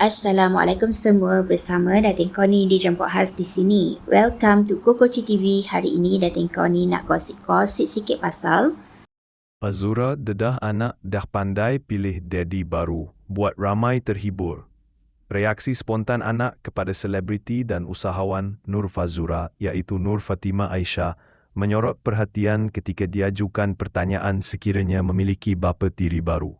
Assalamualaikum semua bersama Datin Koni di Jemput Khas di sini. Welcome to Kokoci TV. Hari ini Datin Koni nak gosip-gosip sikit pasal Fazura dedah anak dah pandai pilih daddy baru, buat ramai terhibur. Reaksi spontan anak kepada selebriti dan usahawan Nur Fazura iaitu Nur Fatimah Aisyah menyorot perhatian ketika diajukan pertanyaan sekiranya memiliki bapa tiri baru.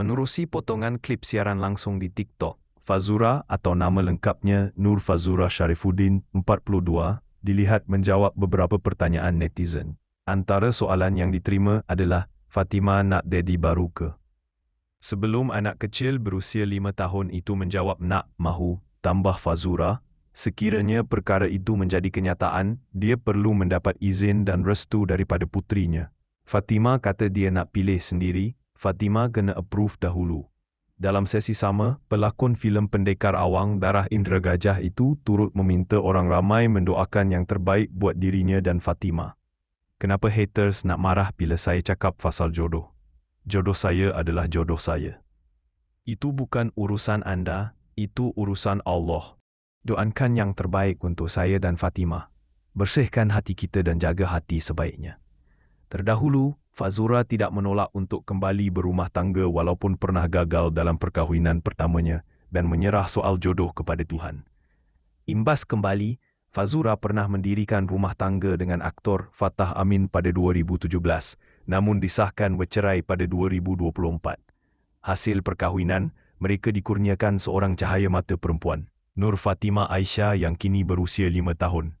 Menerusi potongan klip siaran langsung di TikTok, Fazura atau nama lengkapnya Nur Fazura Sharifuddin 42 dilihat menjawab beberapa pertanyaan netizen. Antara soalan yang diterima adalah Fatimah nak daddy baru ke? Sebelum anak kecil berusia lima tahun itu menjawab nak mahu tambah Fazura, sekiranya perkara itu menjadi kenyataan, dia perlu mendapat izin dan restu daripada putrinya. Fatimah kata dia nak pilih sendiri, Fatimah kena approve dahulu. Dalam sesi sama, pelakon filem Pendekar Awang Darah Indra Gajah itu turut meminta orang ramai mendoakan yang terbaik buat dirinya dan Fatimah. Kenapa haters nak marah bila saya cakap pasal jodoh? Jodoh saya adalah jodoh saya. Itu bukan urusan anda, itu urusan Allah. Doakan yang terbaik untuk saya dan Fatimah. Bersihkan hati kita dan jaga hati sebaiknya. Terdahulu, Fazura tidak menolak untuk kembali berumah tangga walaupun pernah gagal dalam perkahwinan pertamanya dan menyerah soal jodoh kepada Tuhan. Imbas kembali, Fazura pernah mendirikan rumah tangga dengan aktor Fatah Amin pada 2017, namun disahkan bercerai pada 2024. Hasil perkahwinan, mereka dikurniakan seorang cahaya mata perempuan, Nur Fatimah Aisyah yang kini berusia lima tahun.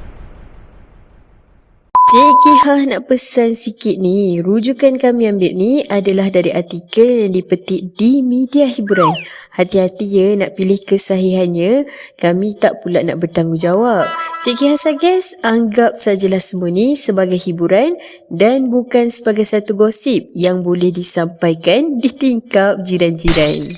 Cik Kiha nak pesan sikit ni. Rujukan kami ambil ni adalah dari artikel yang dipetik di media hiburan. Hati-hati ya nak pilih kesahihannya. Kami tak pula nak bertanggungjawab. Cik Kiha suggest anggap sajalah semua ni sebagai hiburan dan bukan sebagai satu gosip yang boleh disampaikan di tingkap jiran-jiran.